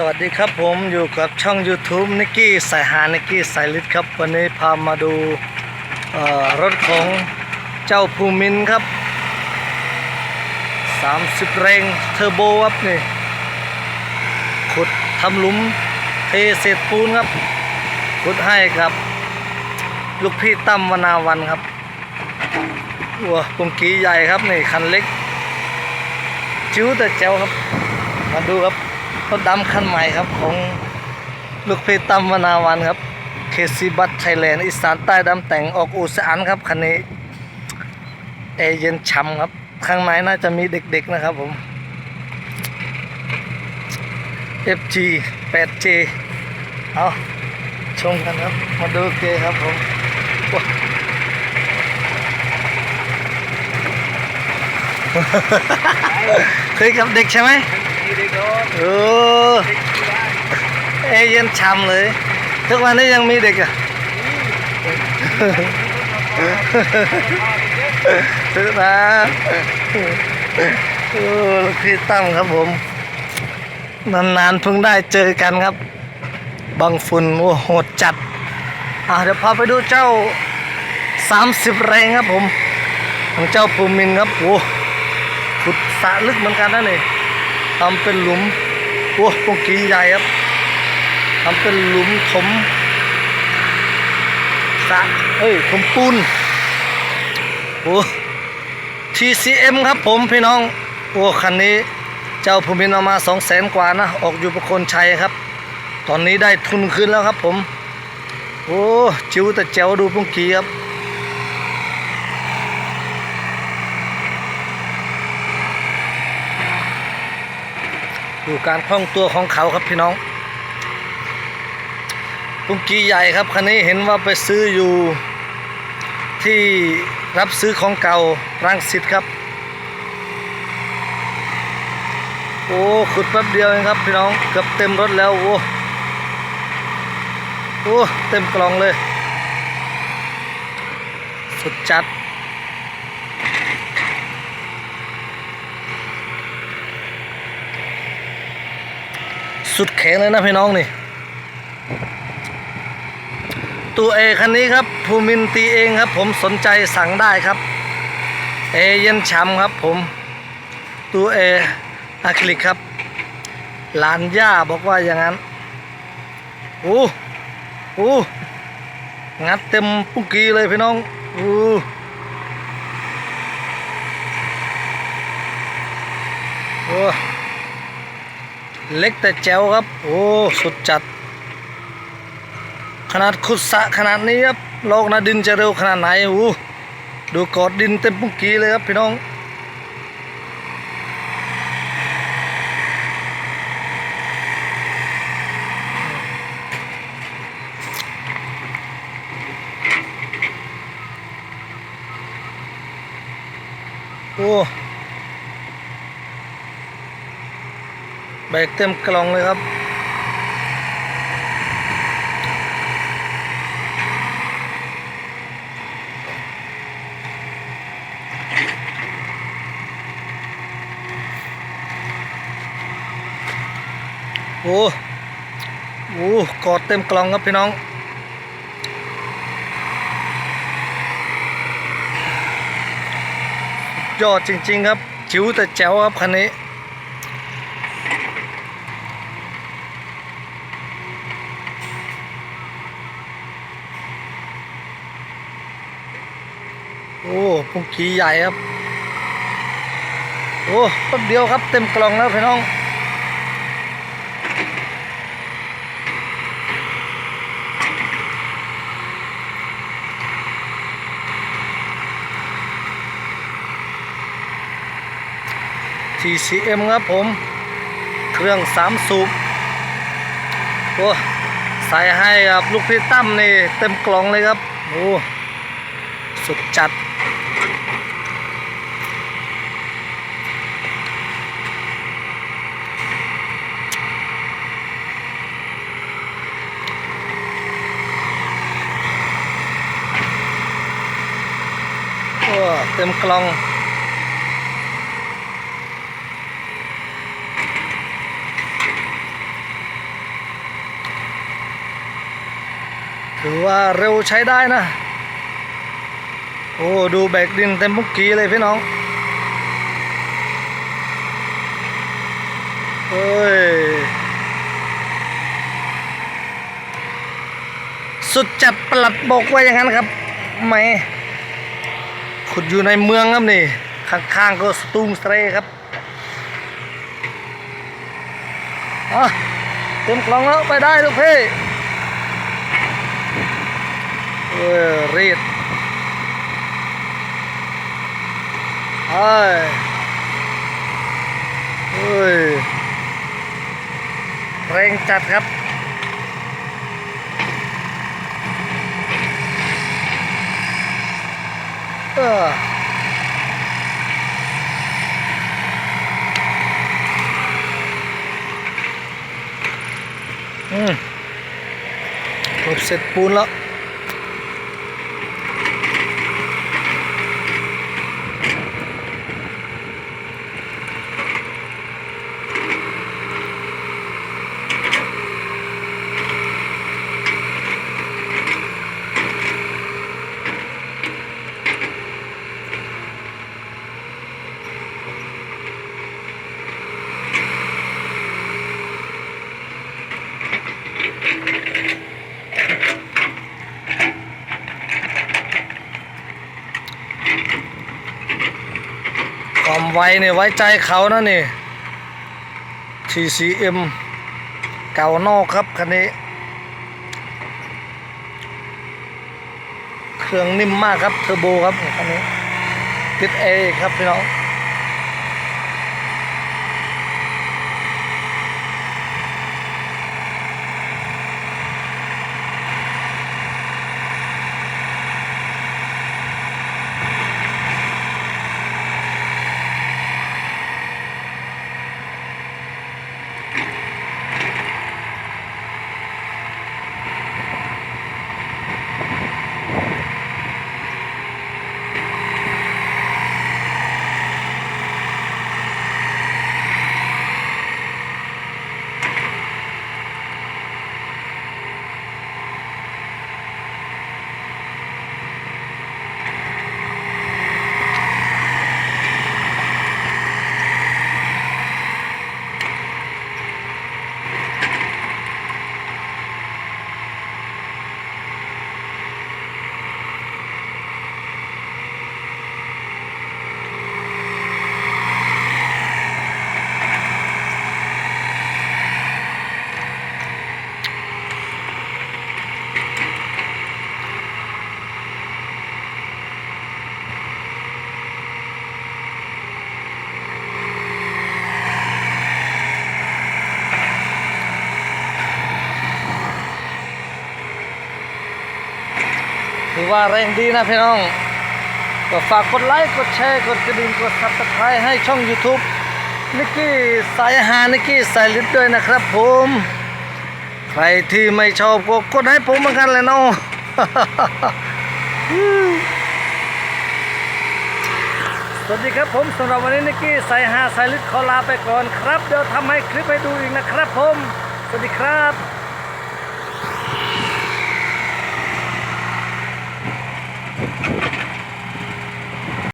สวัสดีครับผมอยู่กับช่อง YouTube นิกกี้สายหานิกกี้สายลิดครับ วันนี้พามาดูรถของเจ้าภูมินทร์ครับ 30 แรงเทอร์โบครับนี่ขุดทำหลุมเทเศษปูนครับ ขุดให้ครับ ลูกพี่ตั้มวนาวันครับวัวปุงกีใหญ่ครับนี่คันเล็ก จิ้วแต่แจ๋วครับ มาดูครับ รถดำคันใหม่ครับของลูกพชรตั้มวนาวันครับเคซีบัตไทยแลนด์อีสานใต้ดำแต่งออกอูสานครับคันนี้เอเย็นช่ำครับ ข้างในน่าจะมีเด็กๆนะครับผม FG 8J เอาชมกันครับ มาดูเกครับผมเคยกับเด็กใช่ไหม เออเอเย็นช้ำเลย ทุกวันนี้ยังมีเด็กอะซื้อนะโอ้ลูกพี่ตั้มครับผม นานๆเพิ่งได้เจอกันครับบังฝุ่นโอ้โหดจัด อะเดี๋ยวพาไปดูเจ้า 30 แรงครับผม ของเจ้าภูมินครับ โอ้ขุดสะลึกเหมือนกันนะนี่ ทำเป็นหลุมโอ้ปงกีใหญ่ครับทำเป็นหลุมถมสะเอ้ยถมปูนโอ้ TCM ครับผมพี่น้อง โอ้คันนี้เจ้าภูมินทร์เอามาสองแสนกว่านะ ออกอยู่ประคนชัยครับ ตอนนี้ได้ทุนขึ้นแล้วครับผม โอ้จิ๋วแต่แจ๋วดูปงกีครับ ดูการคล่องตัวของเขาครับพี่น้องปุงกีใหญ่ครับคันนี้เห็นว่าไปซื้ออยู่ที่รับซื้อของเก่ารังสิตครับ โอ้ขุดแป๊บเดียวเองครับพี่น้องเกือบเต็มรถแล้วโอ้โอ้เต็มกล่องเลย สุดจัด สุดแข็งเลยนะพี่น้องนี่ ตัวเอคันนี้ครับ ภูมินตีเองครับ ผมสนใจสั่งได้ครับ เอเย็นช้ำครับผม ตัวเออะคริลิกครับหลานย่าบอกว่าอย่างนั้นโอ้โอ้งัดเต็มปุกกีเลยพี่น้องโอ้โอ้ เล็กแต่แจ๋วครับ โอ้ สุดจัด ขนาดขุดสะขนาดนี้ครับโลกนาดินจะเร็วขนาดไหนโอ้ดูกอดดินเต็มปุกกีเลยครับพี่น้องโอ้ แบกเต็มกล่องเลยครับโอ้โอ้กอดเต็มกล่องครับพี่น้องยอดจริง ๆ ครับจิ๋วแต่แจ๋วครับคันนี้ โอ้ปุงกีใหญ่ครับ โอ้แป๊บเดียวครับ เต็มกล่องแล้วพี่น้อง TCM ครับผม เครื่องสามสูบโอ้ใส่ให้ครับ ลูกพี่ตั้มนี่ เต็มกล่องเลยครับ โอ้สุดจัด เติมกล่องถือว่าเร็วใช้ได้นะ โอ้ดูแบกดินเต็มพุกกี้เลยพี่น้องเฮ้ย สุดจัดปลัดบอกว่าอย่างนั้นครับ ไม่ ขุดอยู่ในเมืองครับนี่ ข้างๆก็สตูมสเตรครับเต็มกล่องแล้วไปได้ลูกพี่เออรีดเอ้ยเฮ้ยแรงจัดครับ เอออืมครบเสร็จปูนแล้ว ความ ไวเนี่ยไว้ใจเขานะนี่ TCM เก่านอกครับคันนี้ เครื่องนิ่มมากครับเทอร์โบครับคันนี้ติดเอครับพี่น้อง ว่าแรงดีนะพี่น้อง ก็ฝากกดไลค์กดแชร์กดกระดิ่งกดซับสไครต์ให้ช่อง YouTube นิกกี้สายอาหานิกกี้สายลิดด้วยนะครับผม ใครที่ไม่ชอบก็กดให้ผมเหมือนกันเลยเนาะสวัสดีครับผมสำหรับวันนี้นิกกี้สายหาสายลิดขอลาไปก่อนครับ เดี๋ยวทำให้คลิปให้ดูอีกนะครับผม สวัสดีครับ